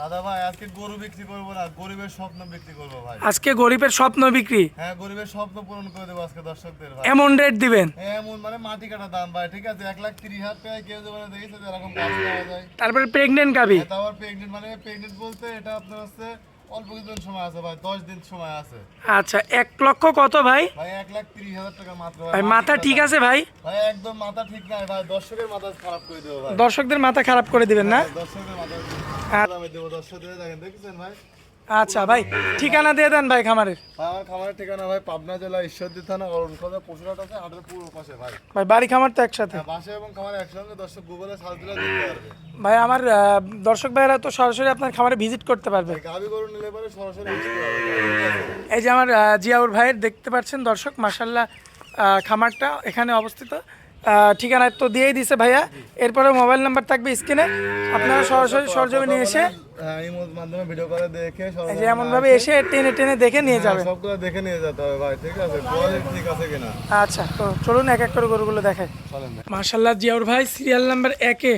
দাদা ভাই আজকে গরু বিক্রি করব না গরিবের স্বপ্ন বিক্রি করব ভাই। আজকে গরিবের স্বপ্ন বিক্রি? হ্যাঁ গরিবের স্বপ্ন পূরণ করে দেবো আজকে দর্শকদের ভাই। এমন রেট দিবেন? এমন মানে মাটি কাটা দাম ভাই ঠিক আছে? এক লাখ তিরিশ হাজার কেউ যেমন দেখেছে এরকম গাছ যায়। তারপরে প্রেগনেন্ট গাবি? তারপর প্রেগনেন্ট মানে প্রেগনেন্ট বলতে এটা আপনার হচ্ছে অল্প কিছুদিন সময় আছে ভাই দশ দিন সময় আছে। আচ্ছা এক লক্ষ কত ভাই? ভাই এক লাখ তিরিশ হাজার টাকা মাত্র ভাই। মাথা ঠিক আছে ভাই? ভাই একদম মাথা ঠিক নাই ভাই দর্শকের মাথা খারাপ করে দেবো ভাই। দর্শকদের মাথা খারাপ করে দিবেন না? দর্শকদের মাথা আমি দেবো দর্শকদের দেখেন দেখেছেন ভাই? আচ্ছা ভাই ঠিকানা দিয়ে দেন ভাই খামারের। আমার খামারের ঠিকানা ভাই পাবনা জেলা ঈশ্বরদী থানা অরণখোলা পশুরহাট আছে হাটের পূর্ব পাশে ভাই। ভাই বাড়ি খামার তো একসাথে। হ্যাঁ, বাসা এবং খামার একসঙ্গে দর্শক গুগলে সার্চ দিলে দেখতে পারবে। ভাই আমার দর্শক ভাইরা তো সরাসরি আপনার খামারে ভিজিট করতে পারবে। গাবি গরু নিলে পরে সরাসরি এই যে আমার জিয়াউর ভাইয়ের দেখতে পাচ্ছেন দর্শক মাসাল্লাহ খামারটা এখানে অবস্থিত। ঠিকানা তো দিয়েই দিছে ভাইয়া। এরপরে মোবাইল নাম্বার থাকবে স্ক্রিনে। আপনারা সরাসরি সরজমে নিয়ে এসে হ্যাঁ এমন ভাবে এসে টেনে টেনে দেখে নিয়ে যাবে। দেখে নিয়ে যেতে হবে ভাই ঠিক আছে? ঠিক আছে কিনা? আচ্ছা তো চলুন এক এক করে গরুগুলো মার্শাল্লাহ জিয়াউর ভাই সিরিয়াল নাম্বার একে।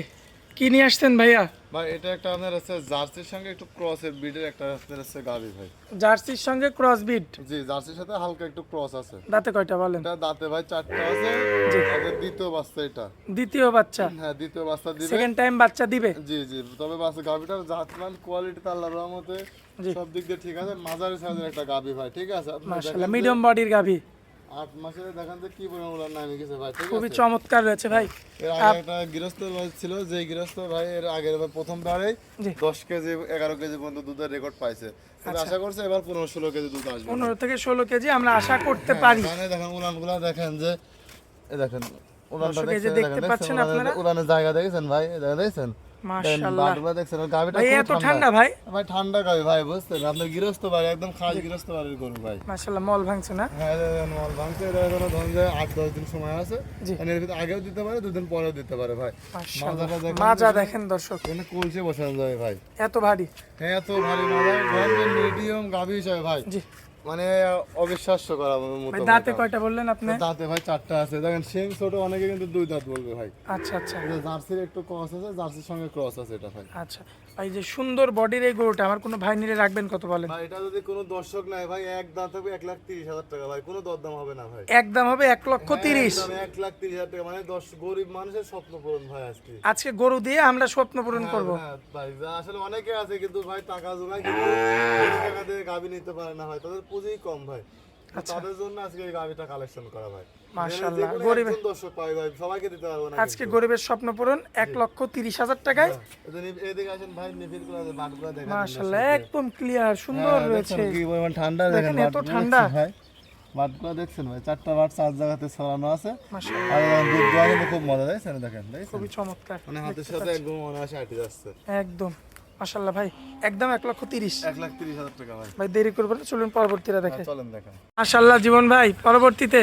কি নিয়ে আসতেন ভাইয়া? ভাই এটা একটা আপনার হচ্ছে জার্সির সঙ্গে একটু ক্রসের একটা আপনার হচ্ছে গাবি ভাই। জার্সির সঙ্গে ক্রস বিট জি জার্সির সাথে হালকা একটু ক্রস আছে। দাঁতে কয়টা বলেন? এটা দাঁতে ভাই চারটা আছে। তাদের দ্বিতীয় বাচ্চা এটা। দ্বিতীয় বাচ্চা? হ্যাঁ দ্বিতীয় বাচ্চা দিবে। সেকেন্ড টাইম বাচ্চা দিবে? জি জি তবে বাচ্চা গাভিটার জাতমান কোয়ালিটি তো আল্লাহর রহমতে সব দিক দিয়ে ঠিক আছে। মাঝারি সাইজের একটা গাভি ভাই ঠিক আছে? যে মিডিয়াম বডির গাভী। আট মাসে দেখেন যে কি পরিমাণ ওলার নামে গেছে ভাই খুবই চমৎকার রয়েছে ভাই। এর আগে একটা গৃহস্থ ছিল যে গৃহস্থ ভাই এর আগের বার প্রথমবারেই দশ কেজি এগারো কেজি পর্যন্ত দুধের রেকর্ড পাইছে। আশা করছে এবার পনেরো ষোলো কেজি দুধ আসবে। পনেরো থেকে ষোলো কেজি আমরা আশা করতে পারি। কারণে দেখেন উলানগুলো দেখেন যে দেখেন উলানটা দেখতে পাচ্ছেন আপনারা? উলানের- জায়গা দেখেছেন ভাই? দেখেন দেখছেন? এত ঠান্ডা। ভাই? ভাই ঠান্ডা গাবি ভাই বুঝছেন? আপনার গৃহস্থ বাড়ি একদম খাস গৃহস্থ বাড়ির গরু ভাই। মাশাল্লাহ মল ভাঙছে না? হ্যাঁ নল ভাঙছে। এটা এখনও ধরুন যে আট দশ দিন সময় আছে। এর ভিতরে আগেও দিতে পারে দুদিন পরেও দিতে পারে ভাই। দেখেন মাজা দেখেন দর্শক। এখানে কলসে বসানো যায় ভাই। এত ভারী। হ্যাঁ এত ভারী মাজা মিডিয়াম হিসাবে ভাই। জি। মানে অবিশ্বাস্য করার মতো ভাই দাঁতে কয়টা বললেন আপনি? দাঁতে ভাই চারটা আছে। দেখেন সিং ছোট অনেকে কিন্তু দুই দাঁত বলবে ভাই। আচ্ছা আচ্ছা। এটা জার্সির একটু ক্রস আছে জার্সির সঙ্গে ক্রস আছে এটা ভাই। আচ্ছা। ভাই যে সুন্দর বডির এই গরুটা আমার কোনো ভাই নিলে রাখবেন কত বলেন? ভাই এটা যদি কোনো দর্শক নাই ভাই এক দাঁত হবে এক লাখ তিরিশ হাজার টাকা ভাই কোনো দরদাম হবে না ভাই। একদম হবে এক লক্ষ তিরিশ। এক লাখ তিরিশ হাজার টাকা। মানে দশ গরিব মানুষের স্বপ্ন পূরণ ভাই আজকে। আজকে গরু দিয়ে আমরা স্বপ্ন পূরণ করব। হ্যাঁ, ভাই আসলে অনেকে আছে কিন্তু ভাই টাকা জোগায় কিন্তু টাকা দিয়ে নিতে পারে না ভাই। তাদের পুঁজি কম ভাই। তাদের জন্য আজকে এই গাভিটা কালেকশন করা ভাই। মাশাআল্লাহ, গরিবের- দর্শক পাই ভাই সবাইকে দিতে পারব না আজকে গরিবের স্বপ্ন পূরণ এক লক্ষ তিরিশ হাজার টাকায়। কিন্তু। এদিকে- আসেন ভাই নিফিলগুলো বাটগুলো দেখেন মাশাল্লাহ একদম ক্লিয়ার সুন্দর হ্যাঁ, রয়েছে। কি পরিমাণ ঠান্ডা দেখেন, এত ঠান্ডা। ভাই। বাটগুলো দেখছেন ভাই চারটা বাট চার জায়গাতে ছড়ানো আছে। আর দুধ খুব মজা দেখছেন? দেখেন খুবই চমৎকার। মানে হাতের সাথে একদম মনে আসে হাঁটি যাচ্ছে। একদম। মাশাল্লাহ ভাই একদম এক লক্ষ তিরিশ। এক লাখ তিরিশ হাজার টাকা ভাই। ভাই দেরি করব না, চলুন দেখে। চলেন দেখেন। মাশাল্লাহ জীবন ভাই পরবর্তীতে।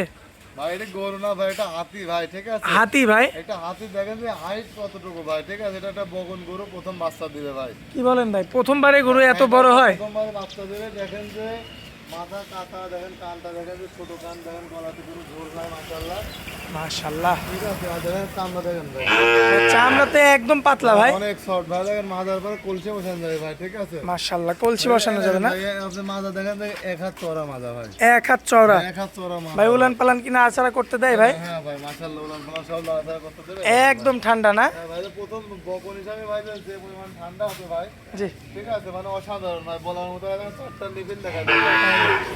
ভাই এটা গরু না ভাই এটা হাতি ভাই ঠিক আছে? হাতি ভাই। এটা হাতি দেখেন যে হাইট কতটুকু ভাই ঠিক আছে? এটা একটা বগন গরু প্রথম বাচ্চা দিবে ভাই। কি বলেন ভাই প্রথমবারে গরু এত বড় হয়? প্রথমবার বাচ্চা দিবে দেখেন যে মাথা কাটা দেখেন কানটা দেখেন ছোট কান দেখেন গলাতে কোনো ঝোল নাই মাশাআল্লাহ। মাশাল্লাহ ঠিক আছে আর দেখেন কামড়া দেখেন ভাই। চামড়াতে একদম পাতলা ভাই। অনেক শর্ট ভাই দেখেন মাথার পরে কলসে বসানো যাবে ভাই ঠিক আছে? মাশাল্লাহ কলসি বসানো যাবে না? আপনি মাজা দেখেন এক হাত চড়া মাজা ভাই। এক হাত চওড়া। এক হাত চড়া মাজা ভাই উলান পালান কি নাড়াচাড়া করতে দেয় ভাই? হ্যাঁ ভাই মাশাআল্লাহ উলান পালান সব লড়াচড়া করতে দেবে। একদম ঠান্ডা না? হ্যাঁ ভাই প্রথম বকন হিসাবে ভাই যে পরিমাণ ঠান্ডা হবে ভাই জি। ঠিক আছে মানে অসাধারণ ভাই বলার মতো চারটা দেখা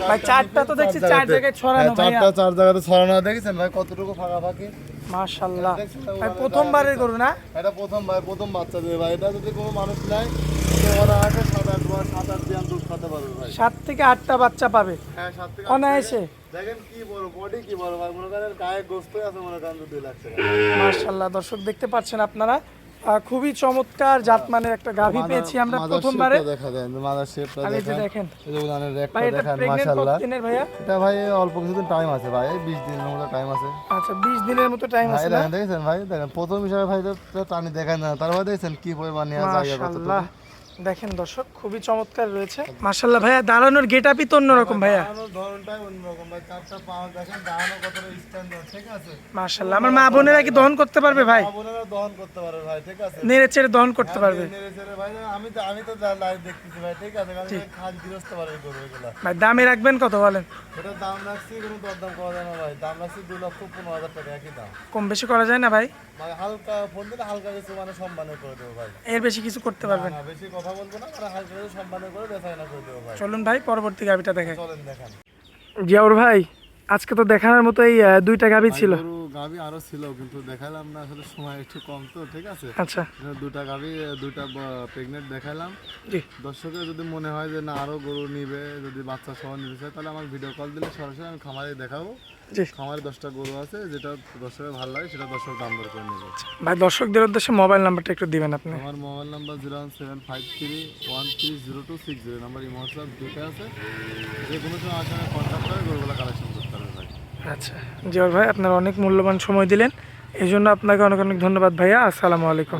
ভাই চারটা তো দেখছি চার জায়গায় ছড়ানো চারটা চার জায়গাতে ছড়ানো দেখেছেন ভাই? কতটুকু ফাঁকা ফাঁকি? মাশাল্লাহ ভাই প্রথমবারের গরু না? এটা প্রথম ভাই প্রথম বাচ্চা দেবে ভাই। এটা যদি কোনো মানুষ নাই সাত থেকে আটটা বাচ্চা পাবে। হ্যাঁ অনায়াসে। থেকে- দেখেন কি বড় বডি কি বড় ভাই। করেন গায়ে গোস্তই আছে করেন দুই লাখ দর্শক দেখতে পাচ্ছেন আপনারা? খুবই চমৎকার জাতমানের একটা গাভী পেয়েছি আমরা প্রথমবারে। দেখা যায় মাদার শেপটা দেখেন। এই যে উলানের এটা দেখেন মাশাআল্লাহ। দিনের ভাইয়া? এটা ভাই অল্প কিছুদিন টাইম আছে ভাই এই 20 দিনের মতো টাইম আছে। আচ্ছা বিশ দিনের মতো টাইম আছে দেখেন দেখেন ভাই? দেখেন প্রথম হিসাবে ভাই তো টানি দেখেন না। তারপর দেখেন কি পরিমাণ নিয়া যায় কত দেখেন দর্শক খুবই চমৎকার রয়েছে। মাশাল্লাহ ভাইয়া দাঁড়ানোর গেট আপই তো অন্যরকম ভাইয়া। ধরনটাই অন্যরকম ভাই চারটা পাও দেখেন দাঁড়ানো কতটা স্ট্যান্ডার্ড ঠিক আছে? মাশাল্লাহ আমার মা বোনেরা কি দহন করতে পারবে ভাই? বোনেরা দহন করতে পারবে ভাই ঠিক আছে? নেড়ে চেড়ে দহন করতে পারবে। নেড়ে চেড়ে ভাই আমি তো আমি তো লাইভ দেখতেছি ভাই ঠিক আছে? কারণ এই খাল গৃহস্থ পারে করবে এগুলা। ভাই দামে রাখবেন কত বলেন? এটার দাম রাখছি কোনো দরদাম করা যায় না ভাই। দাম রাখছি লক্ষ হাজার টাকা একই দাম। কম বেশি করা যায় না ভাই? হালকা ফোন দিলে হালকা কিছু মানে সম্মানে করে দেবো ভাই। এর বেশি কিছু করতে পারবেন। না বেশি কথা বলব না তারা হালকা সম্মানে করে করে দেবো ভাই। চলুন ভাই পরবর্তী গাবিটা দেখেন চলেন দেখান। জিয়াউর ভাই আজকে তো দেখানোর মতো এই দুইটা গাবি ছিল। গাভি আরও ছিল কিন্তু দেখালাম না আসলে সময় একটু কম তো ঠিক আছে? আচ্ছা। দুটা গাভি দুটা প্রেগনেন্ট দেখালাম দর্শকের যদি মনে হয় যে না আরও গরু নিবে যদি বাচ্চা সহ নিতে চায় তাহলে আমার ভিডিও কল দিলে সরাসরি আমি খামারে দেখাবো। খামারে দশটা গরু আছে যেটা দর্শকের ভালো লাগে সেটা দর্শক দাম দর করে নেবে। ভাই দর্শকদের উদ্দেশ্যে মোবাইল নাম্বারটা একটু দিবেন আপনি। আমার mobile number zero one seven five three one three zero two six zero number এই হোয়াটসঅ্যাপ দুটো আছে। যে কোনো সময় সঙ্গে কন্ট্যাক্ট করে গরুগুলো কালেকশন করতে পারবে। আচ্ছা জিয়র ভাই, আপনার অনেক মূল্যবান সময় দিলেন। এই জন্য আপনাকে অনেক অনেক ধন্যবাদ ভাইয়া। আসসালামু আলাইকুম।